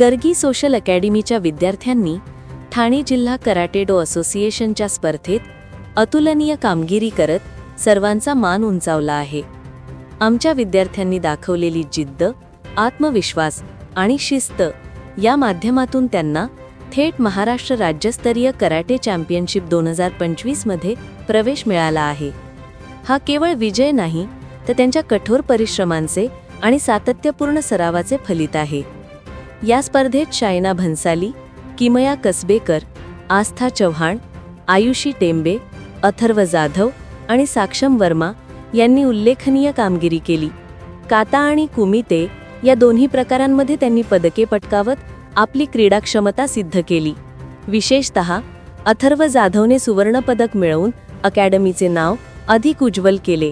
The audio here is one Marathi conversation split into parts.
गर्गी सोशल अकॅडमीच्या विद्यार्थ्यांनी ठाणे जिल्हा कराटेडो असोसिएशनच्या स्पर्धेत अतुलनीय कामगिरी करत सर्वांचा मान उंचावला आहे. आमच्या विद्यार्थ्यांनी दाखवलेली जिद्द आत्मविश्वास आणि शिस्त या माध्यमातून त्यांना थेट महाराष्ट्र राज्यस्तरीय कराटे चॅम्पियनशिप दोन हजार पंचवीसमध्ये प्रवेश मिळाला आहे. हा केवळ विजय नाही तर त्यांच्या कठोर परिश्रमांचे आणि सातत्यपूर्ण सरावाचे फलित आहे. या स्पर्धेत शायना भन्साली किमया कसबेकर आस्था चव्हाण आयुषी टेंबे अथर्व जाधव आणि साक्षम वर्मा यांनी उल्लेखनीय कामगिरी केली. काता आणि कुमिते या दोन्ही प्रकारांमध्ये त्यांनी पदके पटकावत आपली क्रीडाक्षमता सिद्ध केली. विशेषतः अथर्व जाधवने सुवर्णपदक मिळवून अकॅडमीचे नाव अधिक उज्ज्वल केले.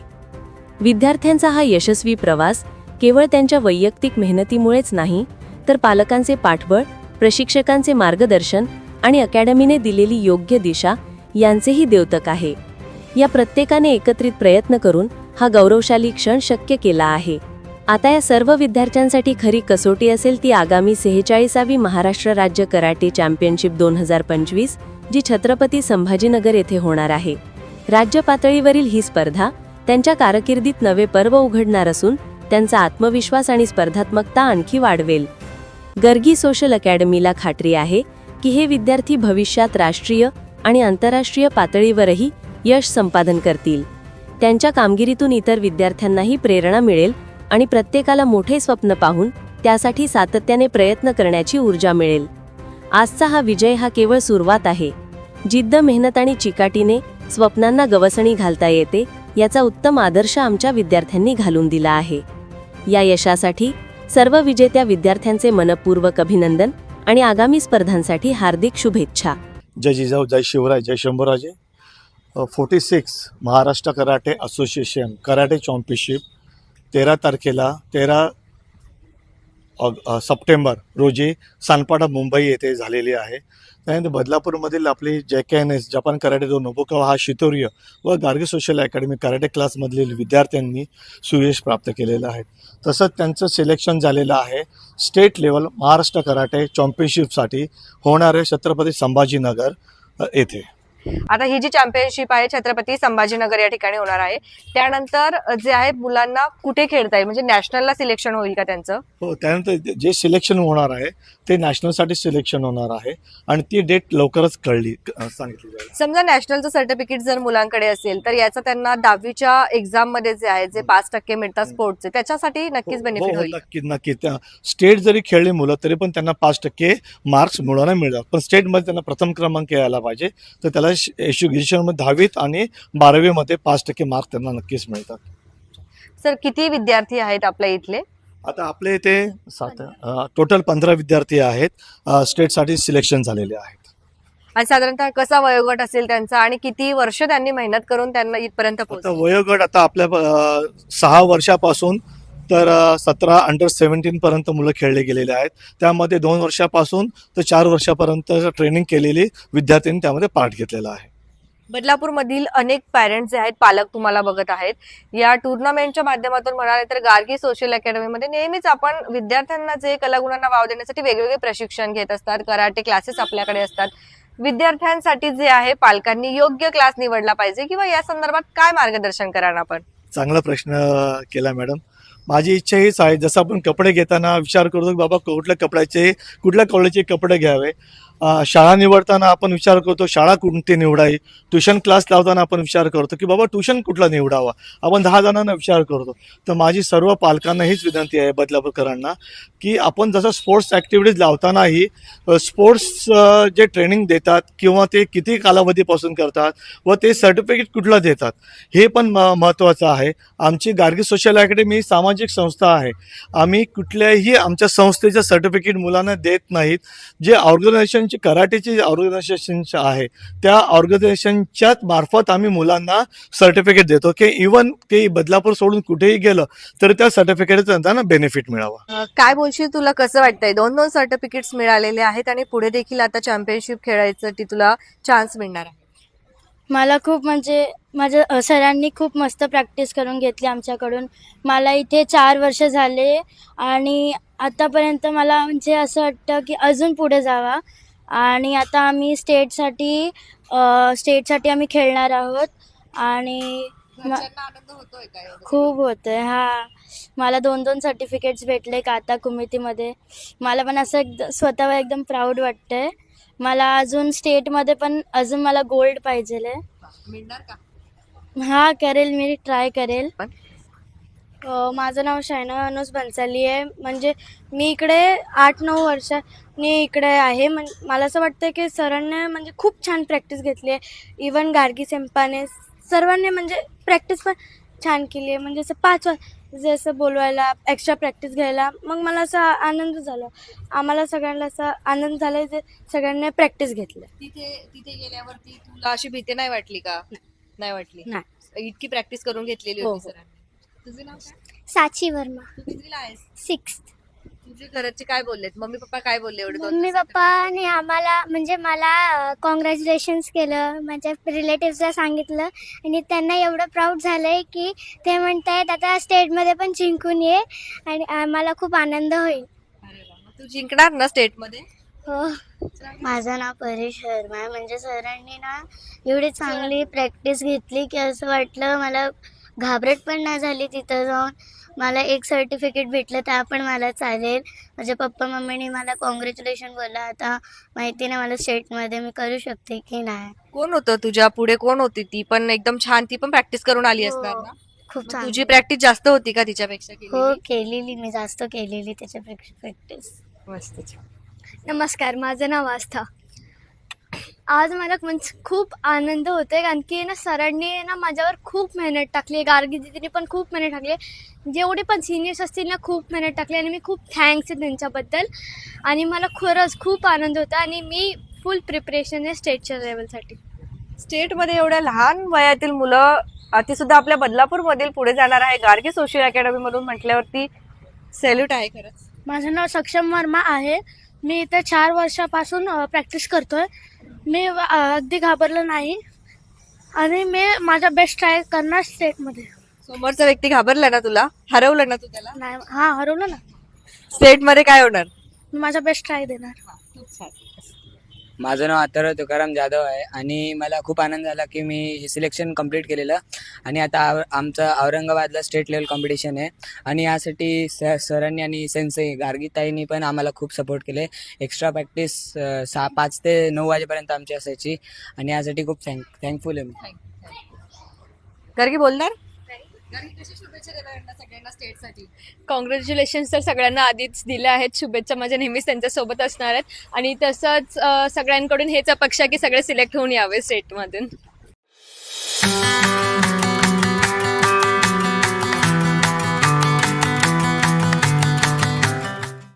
विद्यार्थ्यांचा हा यशस्वी प्रवास केवळ त्यांच्या वैयक्तिक मेहनतीमुळेच नाही तर पालकांचे पाठबळ प्रशिक्षकांचे मार्गदर्शन आणि अकॅडमीने दिलेली योग्य दिशा यांचेही द्योतक आहे. या प्रत्येकाने एकत्रित प्रयत्न करून हा गौरवशाली क्षण शक्य केला आहे. आता या सर्व विद्यार्थ्यांसाठी खरी कसोटी असेल ती आगामी सेहेचाळीसावी महाराष्ट्र राज्य कराटे चॅम्पियनशिप दोन हजार पंचवीस जी छत्रपती संभाजीनगर येथे होणार आहे. राज्य पातळीवरील ही स्पर्धा त्यांच्या कारकिर्दीत नवे पर्व उघडणार असून त्यांचा आत्मविश्वास आणि स्पर्धात्मकता आणखी वाढवेल. गर्गी सोशल अकॅडमीला खात्री आहे की हे विद्यार्थी भविष्यात राष्ट्रीय आणि आंतरराष्ट्रीय पातळीवरही यश संपादन करतील. त्यांच्या कामगिरीतून इतर विद्यार्थ्यांनाही प्रेरणा मिळेल आणि प्रत्येकाला मोठे स्वप्न पाहून त्यासाठी सातत्याने प्रयत्न करण्याची ऊर्जा मिळेल. आजचा हा विजय हा केवळ सुरुवात आहे. जिद्द मेहनत आणि चिकाटीने स्वप्नांना गवसणी घालता येते याचा उत्तम आदर्श आमच्या विद्यार्थ्यांनी घालून दिला आहे. या यशासाठी सर्व विजेत्या विद्यार्थ्यांचे मनपूर्वक अभिनंदन आणि आगामी स्पर्धांसाठी हार्दिक शुभेच्छा. जय जिजाऊ जय शिवराय जय Shambhuraje. Forty six Maharashtra karate association karate championship तेरा तारखेला तेरा सप्टेंबर रोजी सानपाडा मुंबई येथे झालेली आहे. त्यानंतर बदलापूरमधील आपली J K N S Japan karate दोन नोबुकावा हा शितोर्य व गार्गी सोशल अकॅडमी कराटे क्लासमधील विद्यार्थ्यांनी सुयश प्राप्त केलेलं आहे. तसंच त्यांचं सिलेक्शन झालेलं आहे. स्टेट लेवल महाराष्ट्र कराटे चॅम्पियनशिपसाठी होणारे छत्रपती संभाजीनगर येथे. आता ही जी चॅम्पियनशिप आहे छत्रपती संभाजीनगर या ठिकाणी होणार आहे. त्यानंतर जे आहे मुलांना कुठे खेळता येईल? म्हणजे नॅशनलला सिलेक्शन होईल का त्यांचं? हो त्यानंतर जे- सिलेक्शन होणार आहे ते नॅशनलसाठी सिलेक्शन होणार आहे. आणि ती डेट लवकरच कळली सांगितली समजा नॅशनलचं सर्टिफिकेट जर मुलांकडे असेल तर याचा त्यांना दहावीच्या एक्झाममध्ये जे आहे जे पाच टक्के मिळतात स्पोर्टचे त्याच्यासाठी नक्कीच बेनिफिट होईल. नक्की नक्की स्टेट जरी खेळली मुलं तरी पण त्यांना पाच टक्के मार्क्स मिळवणार मिळतात. पण स्टेटमध्ये त्यांना प्रथम क्रमांक यायला पाहिजे तर त्याला एज्युकेशनमध्ये दहावीत आणि बारावीमध्ये पाच टक्के मार्क त्यांना नक्कीच मिळतात. सर किती विद्यार्थी आहेत आपल्या इथले? आता आपल्या इथे सात टोटल पंधरा विद्यार्थी आहेत. स्टेटसाठी सिलेक्शन झालेले आहेत. आणि साधारणतः कसा वयोगट असेल त्यांचा आणि किती वर्ष त्यांनी मेहनत करून त्यांना इथपर्यंत वयोगट आता आपल्या सहा वर्षापासून तर सतरा अंडर सेव्हन्टीन पर्यंत मुलं खेळले गेलेले आहेत. त्यामध्ये दोन वर्षापासून तर चार वर्षापर्यंत ट्रेनिंग केलेली विद्यार्थ्यांनी त्यामध्ये पार्ट घेतलेला आहे. बदलापूर मधील अनेक पॅरेंट्स जे आहेत पालक तुम्हाला बघत आहेत. या टुर्नामेंटच्या माध्यमातून म्हणाले तर गार्गी सोशल अकॅडमीमध्ये नेहमीच आपण विद्यार्थ्यांना जे कलागुणांना वाव देण्यासाठी वेगवेगळे प्रशिक्षण घेत असतात. कराटे क्लासेस आपल्याकडे असतात. विद्यार्थ्यांसाठी जे आहे पालकांनी योग्य क्लास निवडला पाहिजे किंवा या संदर्भात काय मार्गदर्शन कराल आपण? चांगला प्रश्न केला मॅडम. माझी इच्छा हीच आहे जसं आपण कपडे घेताना विचार करतो की बाबा कुठल्या कपड्याचे कुठल्या कॉलेजचे कपडे घ्यावे. शाळा निवडताना आपण विचार करतो शाळा कोणती निवडावी? ट्युशन क्लास लावताना आपण विचार करतो की बाबा ट्युशन कुठला निवडावा? आपण दहा जणांना विचार करतो. तर माझी सर्व पालकांना हीच विनंती आहे बदलापूरकरांना की आपण जसं स्पोर्ट्स ॲक्टिव्हिटीज लावतानाही स्पोर्ट्स जे ट्रेनिंग देतात किंवा ते किती कालावधीपासून करतात व ते सर्टिफिकेट कुठलं देतात हे पण म महत्त्वाचं आहे. आमची गार्गी सोशल अकॅडमी ही सामाजिक संस्था आहे. आम्ही कुठल्याही आमच्या संस्थेचं सर्टिफिकेट मुलांना देत नाहीत. जे ऑर्गनायझेशनची कराटेची ऑर्गनायझेशन आहे त्या ऑर्गनायझेशनच्याच मार्फत आम्ही मुलांना सर्टिफिकेट देतो. की इवन ते बदलापूर सोडून कुठेही गेलं तर त्या सर्टिफिकेटचा त्यांना बेनिफिट मिळावा. काय बोलशील तुला? कसं वाटतंय? दोन दोन सर्टिफिकेट्स मिळालेले आहेत आणि पुढे देखील आता चॅम्पियनशिप खेळायसाठी तुला चान्स मिळणार आहे. मला खूप म्हणजे माझ्या सरांनी खूप मस्त प्रॅक्टिस करून घेतली आमच्याकडून. मला इथे चार वर्ष झाले आणि आतापर्यंत मला म्हणजे असं वाटतं की अजून पुढे जावा. आणि आता आम्ही स्टेटसाठी स्टेटसाठी आम्ही खेळणार आहोत. आणि म- घरच्यांना आनंद होतोय का एवढं? खूप होतं आहे हा. मला दोन दोन सर्टिफिकेट्स भेटले काता कुमितीमध्ये मला पण असं एकद स्वतःवर एकदम प्राऊड वाटतंय. मला अजून स्टेटमध्ये पण अजून मला गोल्ड पाहिजे आहे मिळणार का? हा करेल मी ट्राय करेल. पण? माझं नाव शायना अनुज बन्साली आहे. म्हणजे मी इकडे आठ नऊ वर्षांनी इकडे आहे. म्हण मला असं वाटतं की सरांनी म्हणजे खूप छान प्रॅक्टिस घेतली आहे. इवन गार्गी सेम्पाने सर्वांनी म्हणजे प्रॅक्टिस पण छान केली आहे. म्हणजे असं पाच वा जसं बोलवायला एक्स्ट्रा प्रॅक्टिस घ्यायला मग मला असा आनंद झाला. आम्हाला सगळ्यांना असा आनंद झाला जे सगळ्यांनी प्रॅक्टिस घेतलं. तिथे तिथे गेल्यावरती तुला अशी भीती नाही वाटली का? नाही वाटली. नाही. इतकी प्रॅक्टिस करून घेतलेली हो, होती हो. सरांनी. तुझं नाव काय? साची वर्मा. तू कितवीला आहेस? सिक्स तुझे घरचे काय बोललेत? मम्मी पप्पा काय बोलले एवढे दोन मम्मी दिवसात? पप्पाने आम्हाला म्हणजे मला कॉंग्रॅच्युलेशन्स केलं. माझ्या रिलेटिव्सला सांगितलं. आणि त्यांना एवढं प्राऊड झालं आहे की ते म्हणतायत आता स्टेटमध्ये पण जिंकून ये आणि आम्हाला खूप आनंद होईल. अरे वा, मग तू जिंकणार ना स्टेटमध्ये? हो. माझं नाव परेश शर्मा आहे. म्हणजे सरांनी ना एवढी चांगली प्रॅक्टिस घेतली की असं वाटलं मला घाबरट पण नाही झाली तिथं जाऊन. मला एक सर्टिफिकेट भेटलं त्या पण मला चालेल. माझ्या पप्पा मम्मीने मला कॉंग्रॅच्युलेशन बोललं. आता माहिती नाही मला स्टेटमध्ये मी करू शकते की नाही. कोण होतं तुझ्या पुढे? कोण होती ती? पण एकदम छान ती पण प्रॅक्टिस करून आली हो, असणार ना? खूप मग छान. तुझी प्रॅक्टिस जास्त होती का तिच्यापेक्षा हो केलेली? केलेली मी जास्त केलेली त्याच्यापेक्षा प्रॅक्टिस मस्त छान. नमस्कार माझं नाव आस्था. आज मला म्हणजे खूप आनंद होतोय कारण की ना सरांनी ना माझ्यावर खूप मेहनत टाकली गार्गी दिदीने पण खूप मेहनत टाकली जेवढे पण सिनियर्स असतील ना खूप मेहनत टाकली आणि मी खूप थँक्स आहे त्यांच्याबद्दल. आणि मला खरंच खूप आनंद होता आणि मी फुल प्रिपरेशन आहे स्टेटच्या लेवलसाठी स्टेटमध्ये एवढ्या लहान वयातील मुलं ती सुद्धा आपल्या बदलापूर मधील पुढे जाणार आहे. गार्गी सोशल अकॅडमी मधून म्हटल्यावरती सॅल्यूट आहे खरंच. माझं नाव सक्षम वर्मा आहे. मी इथे चार वर्षापासून प्रॅक्टिस करतोय. मी अगदी घाबरलो नाही. आणि मी माझा बेस्ट ट्राय करणार स्टेटमध्ये समोरचा व्यक्ती घाबरला ना तुला? हरवलं ना तू त्याला? नाही हा हरवलं ना. स्टेटमध्ये काय होणार? मी माझा बेस्ट ट्राय देणार. माझं नाव अथर्व तुकाराम जाधव आहे आणि मला खूप आनंद झाला की मी हे सिलेक्शन कंप्लीट केलेलं. आणि आता आव आमचं औरंगाबादला स्टेट लेवल कॉम्पिटिशन आहे. आणि यासाठी स सरांनी आणि सेन्सई गार्गीताईंनी पण आम्हाला खूप सपोर्ट केले. एक्स्ट्रा प्रॅक्टिस सहा पाच ते नऊ वाजेपर्यंत आमची असायची. आणि यासाठी खूप थँक थँकफुल आहे मी. गार्गी बोलणार? कॉंग्रॅच्युलेशन तर सगळ्यांना आधीच दिल्या आहेत. शुभेच्छा माझ्या नेहमीच त्यांच्यासोबत असणार आहेत. आणि तसंच सगळ्यांकडून हेच अपेक्षा की सगळे सिलेक्ट होऊन यावे स्टेटमधून